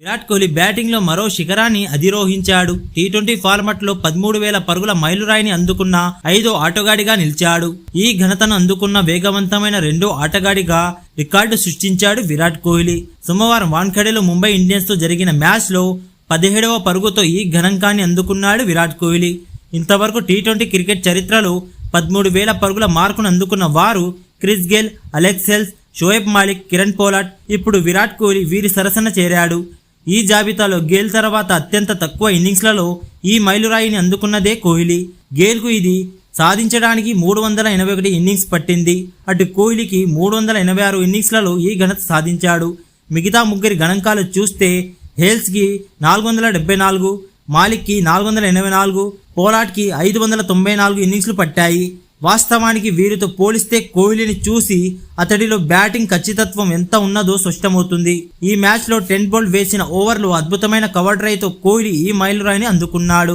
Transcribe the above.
విరాట్ కోహ్లీ బ్యాటింగ్లో మరో శిఖరాన్ని అధిరోహించాడు. టీ ట్వంటీ ఫార్మట్లో పదమూడు వేల పరుగుల మైలురాయిని అందుకున్న ఐదో ఆటగాడిగా నిలిచాడు. ఈ ఘనతను అందుకున్న వేగవంతమైన రెండో ఆటగాడిగా రికార్డు సృష్టించాడు విరాట్ కోహ్లీ. సోమవారం వాన్ఖడేలో ముంబై ఇండియన్స్తో జరిగిన మ్యాచ్లో పదిహేడవ పరుగుతో ఈ ఘనంకాన్ని అందుకున్నాడు విరాట్ కోహ్లీ. ఇంతవరకు టీ ట్వంటీ క్రికెట్ చరిత్రలో పదమూడు వేల పరుగుల మార్కును అందుకున్న వారు క్రిస్ గేల్ అలెక్సెల్స్ షోయబ్ మాలిక్ కిరణ్ పోలాట్ ఇప్పుడు విరాట్ కోహ్లీ వీరి సరసన చేరాడు. ఈ జాబితాలో గేల్ తర్వాత అత్యంత తక్కువ ఇన్నింగ్స్లలో ఈ మైలురాయిని అందుకున్నదే కోహ్లీ. గేల్కు ఇది సాధించడానికి మూడు వందల ఎనభై ఒకటి ఇన్నింగ్స్ పట్టింది. అటు కోహ్లీకి మూడు వందల ఎనభై ఆరు ఇన్నింగ్స్లలో ఈ ఘనత సాధించాడు. మిగతా ముగ్గురి గణాంకాలు చూస్తే హేల్స్కి నాలుగు వందల డెబ్బై నాలుగు మాలిక్కి నాలుగు వందల ఎనభై నాలుగు పోలాట్కి ఐదు వందల తొంభై నాలుగు ఇన్నింగ్స్లు పట్టాయి. వాస్తవానికి వీరితో పోలిస్తే కోహ్లీని చూసి అతడిలో బ్యాటింగ్ ఖచ్చితత్వం ఎంత ఉన్నదో స్పష్టమవుతుంది. ఈ మ్యాచ్లో టెన్ బోల్ట్ వేసిన ఓవర్లు అద్భుతమైన కవర్ డ్రైవ్తో కోహ్లీ ఈ మైలురాయిని అందుకున్నాడు.